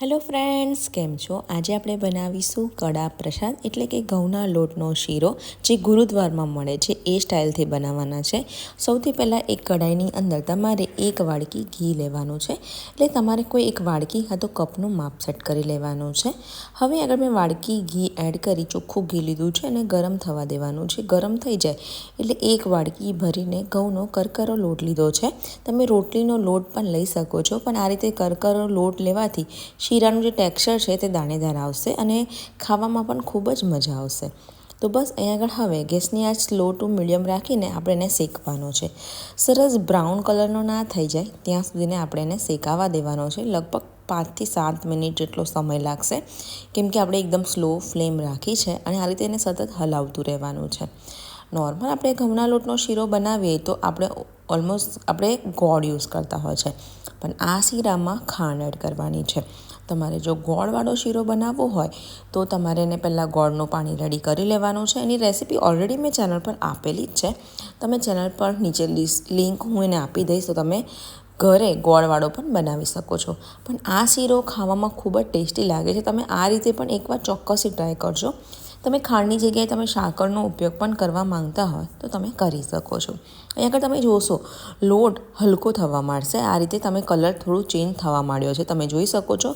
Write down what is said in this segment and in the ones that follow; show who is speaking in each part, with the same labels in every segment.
Speaker 1: Hello friends, કેમ છો? આજે આપણે બનાવીશું કડા પ્રસાદ, એટલે કે ઘઉંના લોટનો શીરો, જે ગુરુદ્વારમાં મળે છે, એ સ્ટાઇલથી બનાવવાના છે. સૌથી પહેલાં એક કડાઈની અંદર તમારે એક વાડકી ઘી લેવાનું છે. એટલે તમારે કોઈ એક વાડકી કાં તો કપનું માપ સેટ કરી લેવાનું છે. હવે આગળ મેં વાડકી ઘી એડ કરી ચોખ્ખું ઘી લીધું છે અને ગરમ થવા દેવાનું છે. ગરમ થઈ જાય એટલે એક વાડકી ભરીને ઘઉંનો કરકરો લોટ લીધો છે. તમે રોટલીનો લોટ પણ લઈ શકો છો, પણ આ રીતે કરકરો લોટ લેવાથી શીરાનું જે ટેક્સચર છે તે દાણેદાર આવશે અને ખાવામાં પણ ખૂબ જ મજા આવશે. તો બસ અહીંયા આગળ હવે ગેસની આ સ્લો ટુ મીડિયમ રાખીને આપણે એને શેકવાનો છે. સરસ બ્રાઉન કલરનો ના થઈ જાય, ત્યાં સુધીને આપણે એને શેકાવા દેવાનો છે. લગભગ પાંચથી સાત મિનિટ જેટલો સમય લાગશે, કેમ કે આપણે એકદમ સ્લો ફ્લેમ રાખી છે અને આ રીતે એને સતત હલાવતું રહેવાનું છે. નોર્મલ આપણે ઘઉંના લોટનો શીરો બનાવીએ તો આપણે ઓલમોસ્ટ આપણે ગોળ યુઝ કરતા હોય છે. પણ આ શીરામાં ખાંડ એડ કરવાની છે. તમારે જો ગોળવાળો શીરો બનાવવો હોય, તો તમારે એને પહેલાં ગોળનું પાણી રેડી કરી લેવાનું છે. એની રેસીપી ઓલરેડી મેં ચેનલ પર આપેલી જ છે. તમે ચેનલ પર નીચે લિંક હું એને આપી દઈશ, તો તમે ઘરે ગોળવાળો પણ બનાવી શકો છો. પણ આ શીરો ખાવામાં ખૂબ જ ટેસ્ટી લાગે છે. તમે આ રીતે પણ એકવાર ચોક્કસથી ટ્રાય કરજો. તમે ખાંડની જગ્યાએ તમે સાકરનો ઉપયોગ પણ કરવા માંગતા હોય તો તમે કરી શકો છો. અહીં આગળ તમે જોશો, લોટ હલકો થવા માંડશે. આ રીતે તમે કલર થોડું ચેન્જ થવા માંડ્યો છે. તમે જોઈ શકો છો,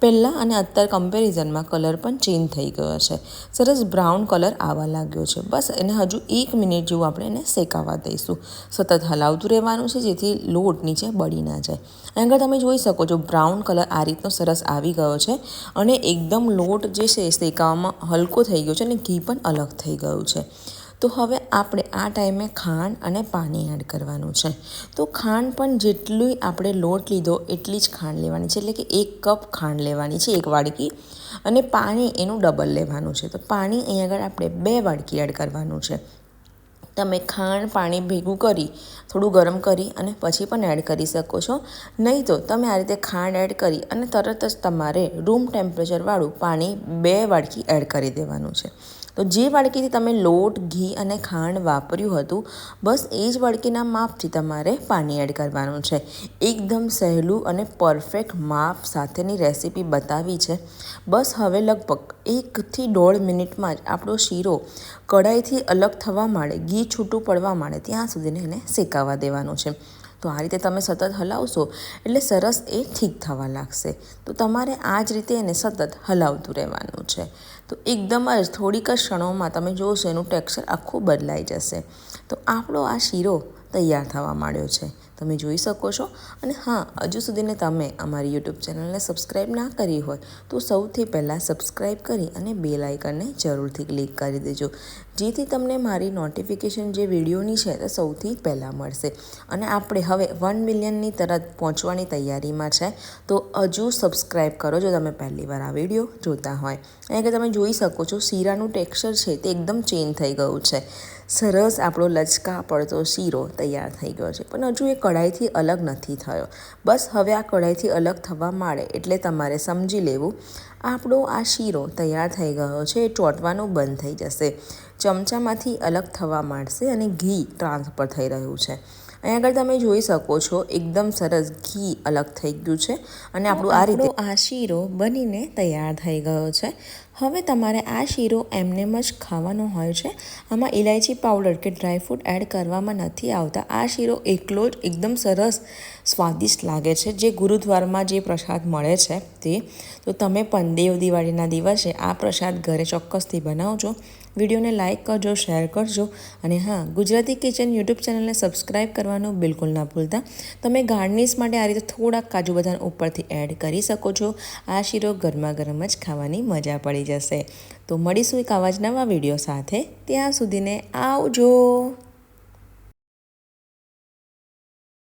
Speaker 1: પહેલાં અને અત્યાર કમ્પેરિઝનમાં કલર પણ ચેન્જ થઈ ગયો છે. સરસ બ્રાઉન કલર આવવા લાગ્યો છે. બસ એને હજુ એક મિનિટ જેવું આપણે એને શેકાવા દઈશું. સતત હલાવતું રહેવાનું છે જેથી લોટ નીચે બળી ના જાય. અહીં આગળ તમે જોઈ શકો છો, બ્રાઉન કલર આ રીતનો સરસ આવી ગયો છે અને એકદમ લોટ જે છે શેકાવામાં હલકો થઈ ગયો છે અને ઘી પણ અલગ થઈ ગયું છે. તો હવે આપણે આ ટાઈમે ખાંડ અને પાણી એડ કરવાનું છે. તો ખાંડ પણ જેટલી આપણે લોટ લીધો એટલી જ ખાંડ લેવાની છે. એટલે કે એક કપ ખાંડ લેવાની છે, એક વાડકી. અને પાણી એનું ડબલ લેવાનું છે. તો પાણી અહીં આગળ આપણે બે વાડકી એડ કરવાનું છે. તમે ખાંડ, પાણી ભેગું કરી, થોડું ગરમ કરી અને પછી પણ એડ કરી શકો છો. નહીં તો તમે આ રીતે ખાંડ એડ કરી અને તરત જ તમારે રૂમ ટેમ્પરેચરવાળું પાણી બે વાડકી એડ કરી દેવાનું છે. તો જે વાડકીથી તમે લોટ, ઘી અને ખાંડ વાપર્યું હતું, બસ એ જ વાડકીના માપથી તમારે પાણી એડ કરવાનું છે. એકદમ સહેલું અને પરફેક્ટ માપ સાથેની રેસીપી બતાવી છે. બસ હવે લગભગ એકથી દોઢ મિનિટમાં જ આપણો શીરો કઢાઈથી અલગ થવા માંડે, ઘી છૂટું પડવા માંડે, ત્યાં સુધીને એને શેકાવા દેવાનું છે. તો આ રીતે તમે સતત હલાવશો એટલે સરસ એ ઠીક થવા લાગશે. તો તમારે આ જ રીતે એને સતત હલાવતું રહેવાનું છે. તો એકદમ જ થોડીક જ ક્ષણોમાં તમે જોશો એનું ટેક્સચર આખું બદલાઈ જશે. તો આપણો આ શીરો તૈયાર થવા માંડ્યો છે. તમે જોઈ શકો છો. અને હા, હજુ સુધીને તમે અમારી યુટ્યુબ ચેનલને સબસ્ક્રાઈબ ના કરી હોય, તો સૌથી પહેલાં સબસ્ક્રાઈબ કરી અને બે લાઇકનને જરૂરથી ક્લિક કરી દેજો. જેથી તમને મારી નોટિફિકેશન જે વિડીયોની છે, તે સૌથી પહેલાં મળશે. અને આપણે હવે વન મિલિયનની તરત પહોંચવાની તૈયારીમાં છે, તો હજુ સબસ્ક્રાઈબ કરો જો તમે પહેલી વાર આ વીડિયો જોતા હોય. અને કે તમે જોઈ શકો છો, શીરાનું ટેક્સચર છે, તે એકદમ ચેન્જ થઈ ગયું છે. સરસ આપણો લચકા પડતો શીરો તૈયાર થઈ ગયો છે. પણ હજુ એ કઢાઈથી અલગ નથી થયો. બસ હવે આ કઢાઈથી અલગ થવા માંડે એટલે તમારે સમજી લેવું. આપણો આ શીરો તૈયાર થઈ ગયો છે એ ચોંટવાનું બંધ થઈ જશે. ચમચામાંથી અલગ થવા માંડશે અને ઘી ટ્રાન્સફર થઈ રહ્યું છે. અહીં આગળ તમે જોઈ શકો છો એકદમ સરસ ઘી અલગ થઈ ગયું છે અને આપણું આ રીતે આ શીરો બનીને તૈયાર થઈ ગયો છે. હવે તમારે આ શીરો એમનેમ જ ખાવાનો હોય છે. આમાં ઇલાયચી પાવડર કે ડ્રાયફ્રૂટ એડ કરવામાં નથી આવતા. આ શીરો એકલો જ એકદમ સરસ, સ્વાદિષ્ટ લાગે છે. જે ગુરુદ્વારમાં જે પ્રસાદ મળે છે તે. તો તમે પણ દેવ દિવાળીના દિવસે આ પ્રસાદ ઘરે ચોક્કસથી બનાવજો. વિડીયોને લાઇક કરજો શેર કરજો. અને હા, ગુજરાતી કિચન યુટ્યુબ ચેનલને સબસ્ક્રાઈબ કરવાનું બિલકુલ ના ભૂલતા. તમે ગાર્નિશ માટે આ રીતે થોડાક કાજુ બદામ ઉપરથી એડ કરી શકો છો. આ શીરો ગરમા ગરમ જ ખાવાની મજા પડી જશે. તો મળીશું એક આવા જ નવા વીડિયો સાથે. ત્યાં સુધીને આવજો.